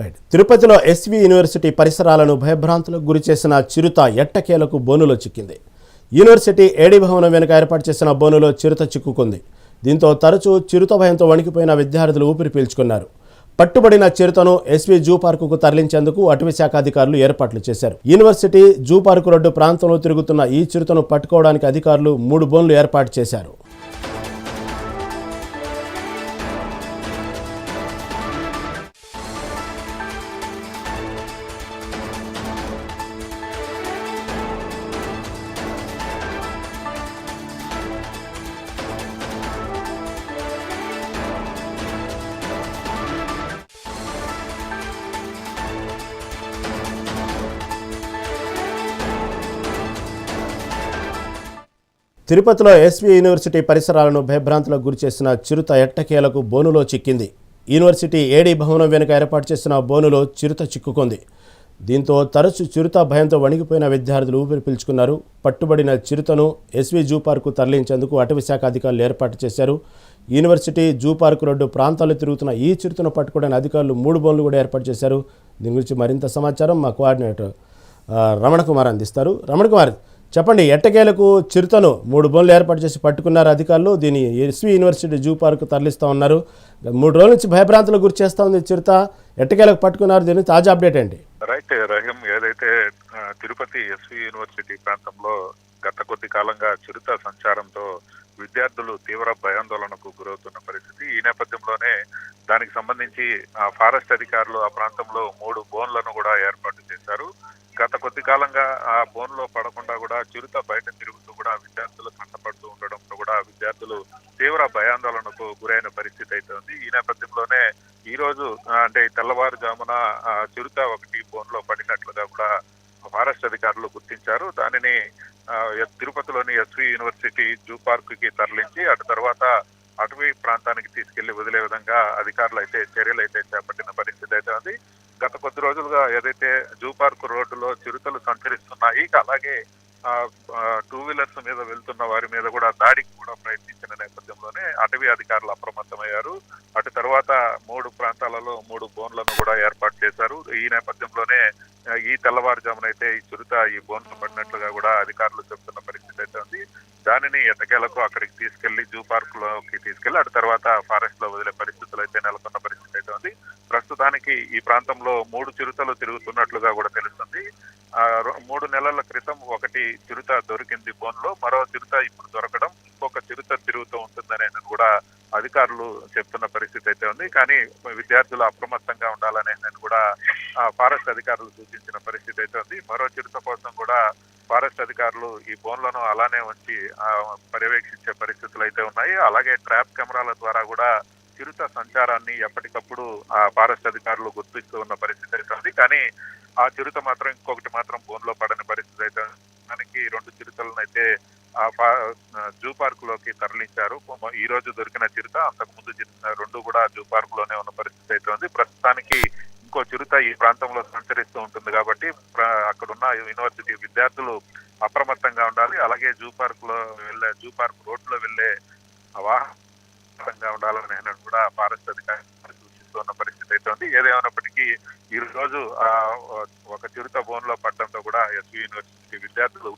Right తిరుపతిలో SV university పరిసరాలను భయభ్రాంతులకు గురి చేసిన చిరుత ఎట్టకేలకు బోనులో చిక్కింది. యూనివర్సిటీ ఏడీ భవనం వెనుక ఏర్పాటు చేసిన బోనులో చిరుత చిక్కుకుంది. దీంతో తరచూ చిరుత భయంతో వణికిపోయిన విద్యార్థులు ఊపిరి పీల్చుకున్నారు. పట్టుబడిన చిరుతను ఎస్వి జూ పార్కుకు తరలించేందుకు అటవీ శాఖ అధికారులు ఏర్పాట్లు చేశారు. యూనివర్సిటీ జూ పార్కు రోడ్డు ప్రాంతంలో తిరుగుతున్న ఈ చిరుతను పట్టుకోవడానికి అధికారులు మూడు బోన్లు ఏర్పాటు చేశారు. తిరుపతిలో ఎస్వి యూనివర్సిటీ పరిసరాలను భయభ్రాంతులకు గురిచేసిన చిరుత ఎట్టకేలకు బోనులో చిక్కింది. యూనివర్సిటీ ఏడీ భవనం వెనుక ఏర్పాటు చేసిన బోనులో చిరుత చిక్కుకుంది. దీంతో తరచు చిరుత భయంతో వణిగిపోయిన విద్యార్థులు ఊపిరి పీల్చుకున్నారు. పట్టుబడిన చిరుతను ఎస్వి జూ పార్కు తరలించేందుకు అటవీ శాఖ అధికారులు ఏర్పాటు చేశారు. యూనివర్సిటీ జూ పార్కు రోడ్డు ప్రాంతాల్లో తిరుగుతున్న ఈ చిరుతను పట్టుకోవడానికి అధికారులు మూడు బోన్లు కూడా ఏర్పాటు చేశారు. దీని గురించి మరింత సమాచారం మా కోఆర్డినేటర్ రమణ కుమార్ అందిస్తారు. రమణ కుమార్ చెప్పండి ఎట్టకేలకు చిరుతను మూడు బోన్లు ఏర్పాటు చేసి పట్టుకున్నారు అధికారులు. దీన్ని ఎస్వి యూనివర్సిటీ జూ పార్క్ తరలిస్తూ ఉన్నారు. మూడు రోజుల నుంచి భయభ్రాంతులకు గురి చేస్తూ ఉంది చిరుత. ఎట్టకేలకు పట్టుకున్నారు? దీని తాజా అప్డేట్ అండి రైట్ రహీం. ఏదైతే తిరుపతి ఎస్వి యూనివర్సిటీ ప్రాంతంలో గత కొద్ది కాలంగా చిరుత సంచారంతో విద్యార్థులు తీవ్ర భయాందోళనకు గురవుతున్న పరిస్థితి ఈ నేపథ్యంలోనే దానికి సంబంధించి ఆ ఫారెస్ట్ అధికారులు ఆ ప్రాంతంలో మూడు బోన్లను కూడా ఏర్పాటు చేశారు. గత కొద్ది కాలంగా ఆ బోన్లో పడకుండా కూడా చిరుత బయట తిరుగుతూ కూడా విద్యార్థులు కంటపడుతూ ఉండడంతో కూడా విద్యార్థులు తీవ్ర భయాందోళనకు గురైన పరిస్థితి అయితే ఉంది ఈ నేపథ్యంలోనే ఈ రోజు అంటే తెల్లవారుజామున చిరుత ఒకటి బోన్లో పడినట్లుగా కూడా ఫారెస్ట్ అధికారులు గుర్తించారు. దానిని తిరుపతిలోని ఎస్వి యూనివర్సిటీ జూ పార్క్కి తరలించి అటు తర్వాత అటవీ ప్రాంతానికి తీసుకెళ్ళి వదిలే విధంగా అధికారులు అయితే చర్యలు అయితే చేపట్టిన పరిస్థితి అయితే ఉంది గత కొద్ది రోజులుగా ఏదైతే జూ పార్క్ రోడ్డులో చిరుతలు సంచరిస్తున్నాయి అలాగే టూ వీలర్స్ మీద వెళ్తున్న వారి మీద కూడా దాడికి కూడా ప్రయత్నించిన నేపథ్యంలోనే అటవీ అధికారులు అప్రమత్తమయ్యారు. అటు తర్వాత మూడు ప్రాంతాలలో మూడు బోన్లను కూడా ఏర్పాటు చేశారు. ఈ నేపథ్యంలోనే ఈ తెల్లవారుజామునైతే ఈ చిరుత ఈ బోన్లు పడినట్లుగా కూడా అధికారులు చెబుతున్న పరిస్థితి అయితే ఉంది. దానిని ఎట్టకేలకు అక్కడికి తీసుకెళ్ళి జూ పార్క్లోకి తీసుకెళ్ళి అటు తర్వాత ఫారెస్ట్లో వదిలే పరిస్థితి అయితే నెలకొన్న పరిస్థితి అయితే ఉంది ప్రస్తుతానికి ఈ ప్రాంతంలో మూడు చిరుతలు తిరుగుతున్నట్లుగా కూడా తెలుస్తుంది. ఆ, మూడు నెలల క్రితం ఒకటి చిరుత దొరికింది బోన్లో మరో చిరుత ఇప్పుడు దొరకడం ఇంకొక చిరుత తిరుగుతూ ఉంటుందని కూడా అధికారులు చెప్తున్న పరిస్థితి అయితే ఉంది. కానీ విద్యార్థులు అప్రమత్తంగా ఉండాలనేది కూడా ఆ, ఫారెస్ట్ అధికారులు సూచించిన పరిస్థితి అయితే ఉంది. మరో చిరుత కోసం కూడా ఫారెస్ట్ అధికారులు ఈ బోన్లను అలానే ఉంచి ఆ, పర్యవేక్షించే పరిస్థితులు అయితే ఉన్నాయి. అలాగే ట్రాప్ కెమెరాల ద్వారా కూడా చిరుత సంచారాన్ని ఎప్పటికప్పుడు ఆ ఫారెస్ట్ అధికారులు గుర్తిస్తూ ఉన్న పరిస్థితి అయితే ఉంది. కానీ ఆ చిరుత మాత్రం ఇంకొకటి మాత్రం బోన్లో పడని పరిస్థితి అయితే దానికి రెండు చిరుతలను అయితే ఆ జూ పార్క్లోకి తరలించారు ఈ రోజు దొరికిన చిరుత అంతకు ముందు చిరుత రెండు కూడా జూ పార్క్లోనే ఉన్న పరిస్థితి అయితే ఉంది. ప్రస్తుతానికి ఇంకో చిరుత ఈ ప్రాంతంలో సంచరిస్తూ ఉంటుంది కాబట్టి అక్కడున్న యూనివర్సిటీ విద్యార్థులు అప్రమత్తంగా ఉండాలి. అలాగే జూ పార్క్లో వెళ్ళే జూ పార్క్ రోడ్లో వెళ్ళే వెళ్ళే వాహనంగా ఉండాలని నేను కూడా ఫారెస్ట్ అధికారులు సూచిస్తున్న పరిస్థితి అయితే ఉంది. ఏదేమైనప్పటికీ ఈ రోజు ఒక చిరుత బోన్లో పడడంతో కూడా ఎస్వి యూనివర్సిటీ విద్యార్థులు